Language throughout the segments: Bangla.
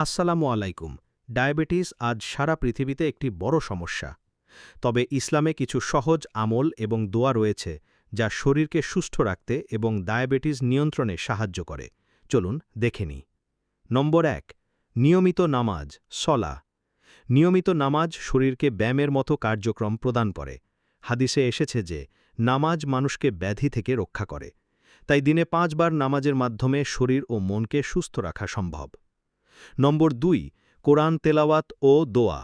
আসসালামু আলাইকুম। ডায়াবেটিস আজ সারা পৃথিবীতে একটি বড় সমস্যা। তবে ইসলামে কিছু সহজ আমল এবং দোয়া রয়েছে যা শরীরকে সুস্থ রাখতে এবং ডায়াবেটিস নিয়ন্ত্রণে সাহায্য করে। চলুন দেখে নিই। নম্বর এক, নিয়মিত নামাজ সলা নিয়মিত নামাজ শরীরকে ব্যায়ামের মতো কার্যক্রম প্রদান করে। হাদিসে এসেছে যে, নামাজ মানুষকে ব্যাধি থেকে রক্ষা করে। তাই দিনে পাঁচবার নামাজের মাধ্যমে শরীর ও মনকে সুস্থ রাখা সম্ভব। নম্বর দুই, কোরআন তেলাওয়াত ও দোয়া।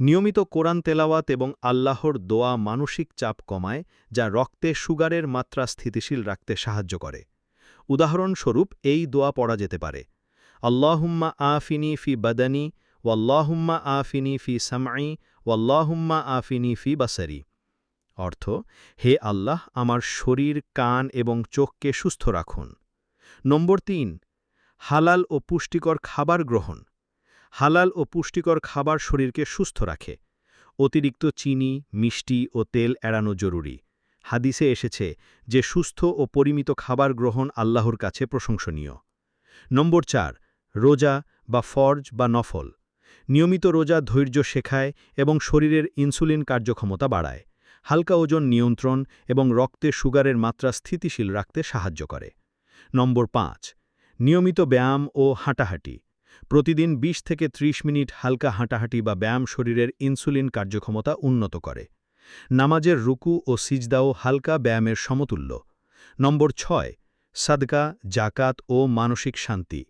নিয়মিত কোরআন তেলাওয়াত এবং আল্লাহর দোয়া মানসিক চাপ কমায়, যা রক্তে সুগারের মাত্রা স্থিতিশীল রাখতে সাহায্য করে। উদাহরণস্বরূপ, এই দোয়া পড়া যেতে পারে। আল্লাহুম্মা আফিনি ফি বাদানি, ওয়াল্লাহুম্মা আফিনি ফি সামাই ওয়াল্লাহুম্মা আফিনি ফি বাসারি। অর্থ, হে আল্লাহ, আমার শরীর, কান এবং চোখকে সুস্থ রাখুন। নম্বর তিন হালাল ও পুষ্টিকর খাবার গ্রহণ। হালাল ও পুষ্টিকর খাবার শরীরকে সুস্থ রাখে। অতিরিক্ত চিনি, মিষ্টি ও তেল এড়ানো জরুরি। হাদিসে এসেছে যে, সুস্থ ও পরিমিত খাবার গ্রহণ আল্লাহর কাছে প্রশংসনীয়। নম্বর চার, রোজা বা ফর্জ বা নফল। নিয়মিত রোজা ধৈর্য শেখায় এবং শরীরের ইনসুলিন কার্যক্ষমতা বাড়ায়। হালকা ওজন নিয়ন্ত্রণ এবং রক্তে সুগারের মাত্রা স্থিতিশীল রাখতে সাহায্য করে। নম্বর পাঁচ নিয়মিত ব্যায়াম ও হাঁটাহাঁটি। প্রতিদিন ২০ থেকে ৩০ মিনিট হালকা হাঁটাহাঁটি বা ব্যায়াম শরীরের ইনসুলিন কার্যক্ষমতা উন্নত করে। নামাজের রুকু ও সিজদাও হালকা ব্যায়ামের সমতুল্য। নম্বর ছয়, সাদকা, জাকাত ও মানসিক শান্তি।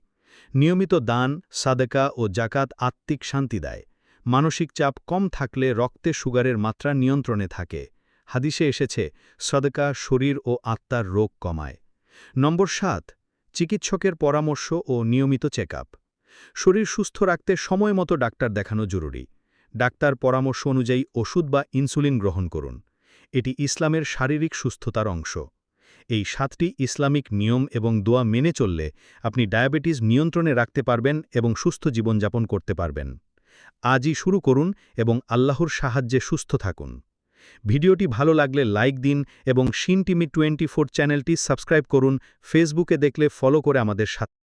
নিয়মিত দান, সাদকা ও জাকাত আত্মিক শান্তি দেয়। মানসিক চাপ কম থাকলে রক্তে সুগারের মাত্রা নিয়ন্ত্রণে থাকে। হাদিসে এসেছে, সদকা শরীর ও আত্মার রোগ কমায়। নম্বর সাত চিকিৎসকের পরামর্শ ও নিয়মিত চেক শরীর সুস্থ রাখতে সময় মতো ডাক্তার দেখানো জরুরি। ডাক্তার পরামর্শ অনুযায়ী ওষুধ বা ইনসুলিন গ্রহণ করুন। এটি ইসলামের শারীরিক সুস্থতার অংশ। এই সাতটি ইসলামিক নিয়ম এবং দোয়া মেনে চললে আপনি ডায়াবেটিস নিয়ন্ত্রণে রাখতে পারবেন এবং সুস্থ জীবনযাপন করতে পারবেন। আজই শুরু করুন এবং আল্লাহর সাহায্যে সুস্থ থাকুন। ভিডিওটি ভালো লাগলে লাইক দিন এবং শিন টিমি টোয়েন্টি চ্যানেলটি সাবস্ক্রাইব করুন। ফেসবুকে দেখলে ফলো করে আমাদের সাথে